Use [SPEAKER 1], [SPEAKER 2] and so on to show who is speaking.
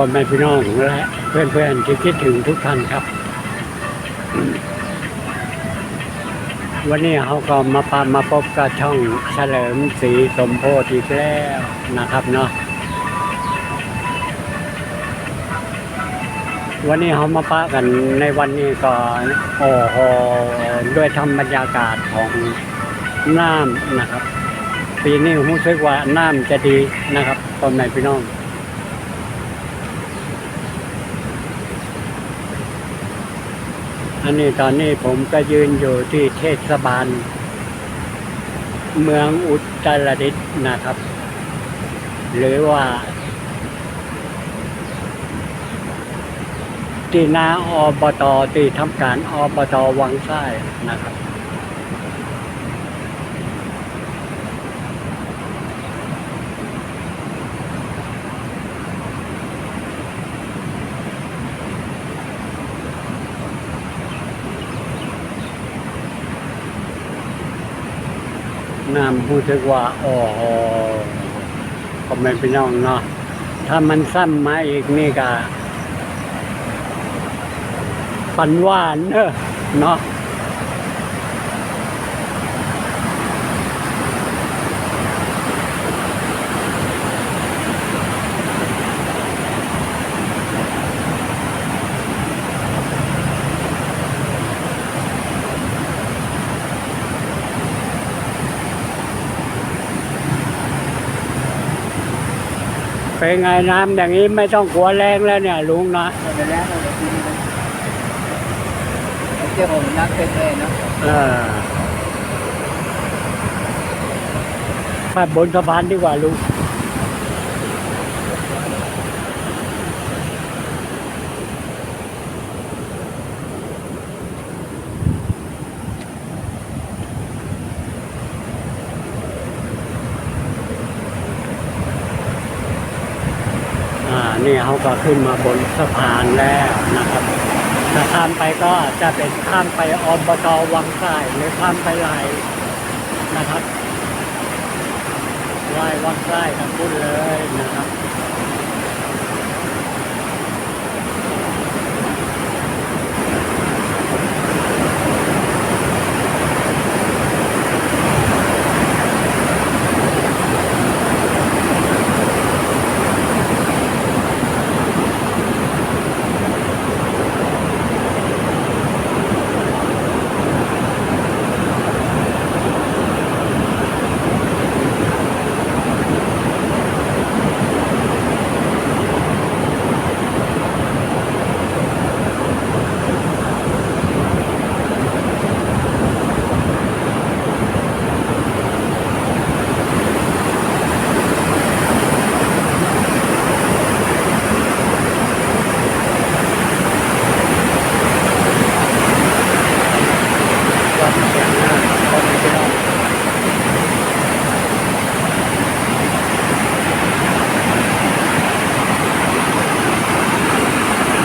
[SPEAKER 1] พ่อแม่พี่น้องและเพื่อนๆที่คิดถึงทุกท่านครับ วันนี้เขาก็มาพามาพบกับช่องเฉลิมศรีสมโพธิอีกแล้วนะครับเนาะวันนี้เขามาปะกันในวันนี้ก็โอ้โหด้วยธรรมบรรยากาศของน้ำนะครับ ปีนี้รู้สึกว่าน้ำจะดีนะครับพ่อแม่พี่น้อง อันนี้ตอนนี้ผมก็ยืนอยู่ที่เทศบาล เมืองอุตรดิตถ์นะครับ หรือว่าที่นาอบตที่ทำการอบตวังไส้นะครับ น้ำรู้สึกว่าอ๋อก็ไม่เป็นน้องเนาะถ้ามันซ้ำมาอีกนี่ก็ปันหวานเนอะเนาะ เป็นไงน้ำอย่างนี้ไม่ต้องกลัวแรงแล้วเนี่ยลุงนะ
[SPEAKER 2] ไปแล้วเจ้าผมนักเป็นเลยนาะ
[SPEAKER 1] เออไปบนสะพานดีกว่าลุง นี่เขาก็ขึ้นมาบนสะพานแล้วนะครับถ้าข้ามไปก็จะเป็นข้ามไปอบตวังสายหรือข้ามไปไหลนะครับลายวังสายทั้งพุ่นเลยนะครับ